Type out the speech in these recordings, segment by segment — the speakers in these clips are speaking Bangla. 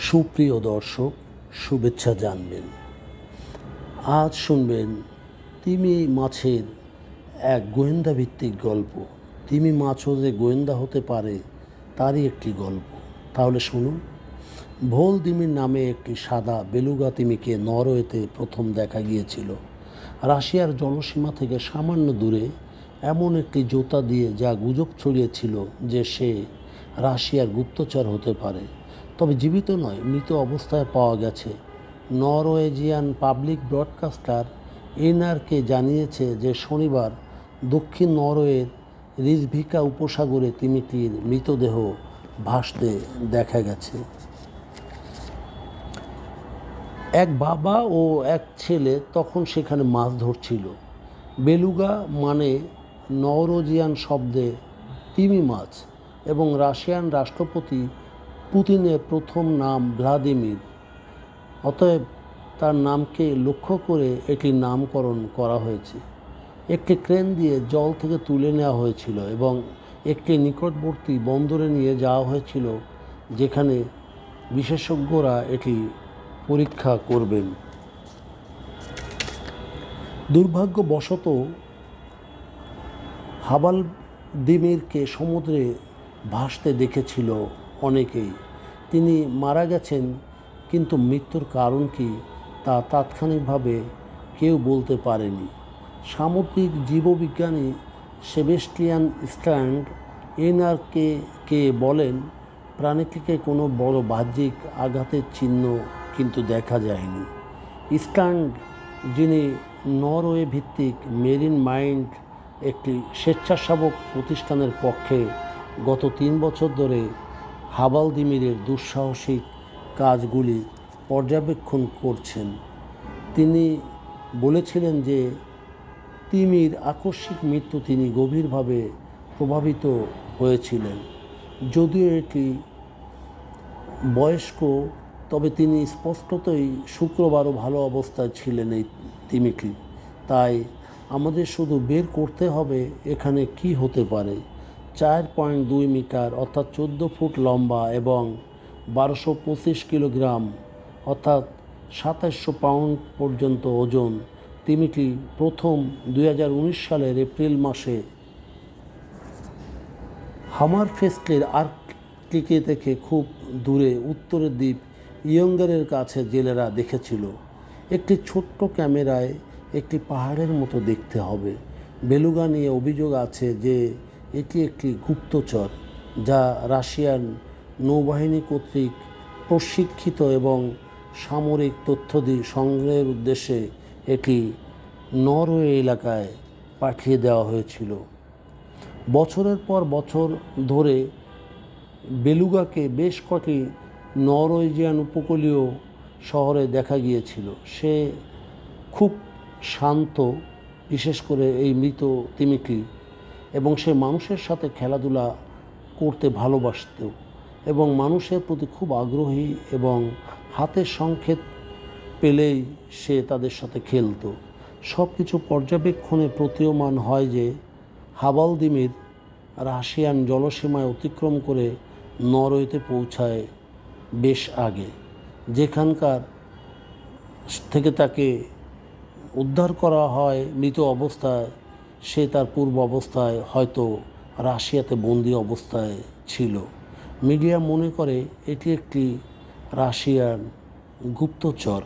সুপ্রিয় দর্শক, শুভেচ্ছা জানবেন। আজ শুনবেন তিমি মাছের এক গোয়েন্দা ভিত্তিক গল্প। তিমি মাছও যে গোয়েন্দা হতে পারে, তারই একটি গল্প। তাহলে শুনুন। ভোল তিমির নামে একটি সাদা বেলুগা তিমিকে নরওয়েতে প্রথম দেখা গিয়েছিল। রাশিয়ার জলসীমা থেকে সামান্য দূরে এমন একটি জোতা দিয়ে যা গুজব ছড়িয়েছিল যে সে রাশিয়ার গুপ্তচর হতে পারে। তবে জীবিত নয়, মৃত অবস্থায় পাওয়া গেছে। নরওয়েজিয়ান পাবলিক ব্রডকাস্টার এনআরকে জানিয়েছে যে শনিবার দক্ষিণ নরওয়ের রিজভিকা উপসাগরে তিমিটির মৃতদেহ ভাসতে দেখা গেছে। এক বাবা ও এক ছেলে তখন সেখানে মাছ ধরছিল। বেলুগা মানে নওরোজিয়ান শব্দে তিমি মাছ এবং রাশিয়ান রাষ্ট্রপতি পুতিনের প্রথম নাম ভ্লাদিমির। অতএব তার নামকে লক্ষ্য করে এটির নামকরণ করা হয়েছে। একটি ক্রেন দিয়ে জল থেকে তুলে নেওয়া হয়েছিল এবং একটি নিকটবর্তী বন্দরে নিয়ে যাওয়া হয়েছিল, যেখানে বিশেষজ্ঞরা এটি পরীক্ষা করবেন। দুর্ভাগ্যবশত, হাবালদিমিরকে সমুদ্রে ভাসতে দেখেছিল অনেকেই। তিনি মারা গেছেন, কিন্তু মৃত্যুর কারণ কি তা তাৎক্ষণিকভাবে কেউ বলতে পারেনি। সামুদ্রিক জীববিজ্ঞানী সেবেস্টিয়ান স্ট্যান্ড এনআরকে কে বলেন, প্রাণীটিকে কোনো বড় বাহ্যিক আঘাতের চিহ্ন কিন্তু দেখা যায়নি। স্ট্যান্ড যিনি নরওয়ে ভিত্তিক মেরিন মাইন্ড, একটি স্বেচ্ছাসেবক প্রতিষ্ঠানের পক্ষে গত তিন বছর ধরে হাবালদিমিরের দুঃসাহসিক কাজগুলি পর্যবেক্ষণ করছেন। তিনি বলেছিলেন যে, তিমির আকস্মিক মৃত্যু তিনি গভীরভাবে প্রভাবিত হয়েছিলেন। যদিও এটি বয়স্ক, তবে তিনি স্পষ্টতই শুক্রবারও ভালো অবস্থায় ছিলেন এই তিমিটি তাই আমাদের শুধু বের করতে হবে এখানে কি হতে পারে। চার পয়েন্ট দুই মিটার, অর্থাৎ চোদ্দ ফুট লম্বা এবং বারোশো পঁচিশ কিলোগ্রাম, অর্থাৎ সাতাশশো পাউন্ড পর্যন্ত ওজন। তিমিটি প্রথম দুই হাজার উনিশ সালের এপ্রিল মাসে হামার ফেস্টের আর্কটিকে থেকে খুব দূরে উত্তরের দ্বীপ ইয়ঙ্গারের কাছে জেলেরা দেখেছিল। একটি ছোট্ট ক্যামেরায় একটি পাহাড়ের মতো দেখতে হবে। বেলুগা নিয়ে অভিযোগ আছে যে এটি একটি গুপ্তচর, যা রাশিয়ান নৌবাহিনী কর্তৃক প্রশিক্ষিত এবং সামরিক তথ্যদি সংগ্রহের উদ্দেশ্যে এটি নরওয়ে এলাকায় পাঠিয়ে দেওয়া হয়েছিল। বছরের পর বছর ধরে বেলুগাকে বেশ কটি নরওয়েজিয়ান উপকূলীয় শহরে দেখা গিয়েছিল। সে খুব শান্ত, বিশেষ করে এই মৃত তিমিটি এবং সে মানুষের সাথে খেলাধুলা করতে ভালোবাসত এবং মানুষের প্রতি খুব আগ্রহী এবং হাতের সংক্ষেপ পেলেই সে তাদের সাথে খেলতো। সব কিছু পর্যবেক্ষণে প্রতীয়মান হয় যে হাবাল হাবালদিমির রাশিয়ান জলসীমায় অতিক্রম করে নরওয়েতে পৌঁছায় বেশ আগে, যেখানকার থেকে তাকে উদ্ধার করা হয় মৃত অবস্থায় সে তার পূর্ব অবস্থায় হয়তো রাশিয়াতে বন্দি অবস্থায় ছিল। মিডিয়া মনে করে এটি একটি রাশিয়ান গুপ্তচর।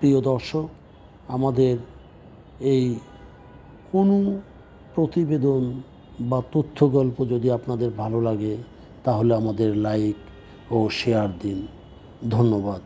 প্রিয় দর্শক, আমাদের এই কোনো প্রতিবেদন বা তথ্য গল্প যদি আপনাদের ভালো লাগে, তাহলে আমাদের লাইক ও শেয়ার দিন। ধন্যবাদ।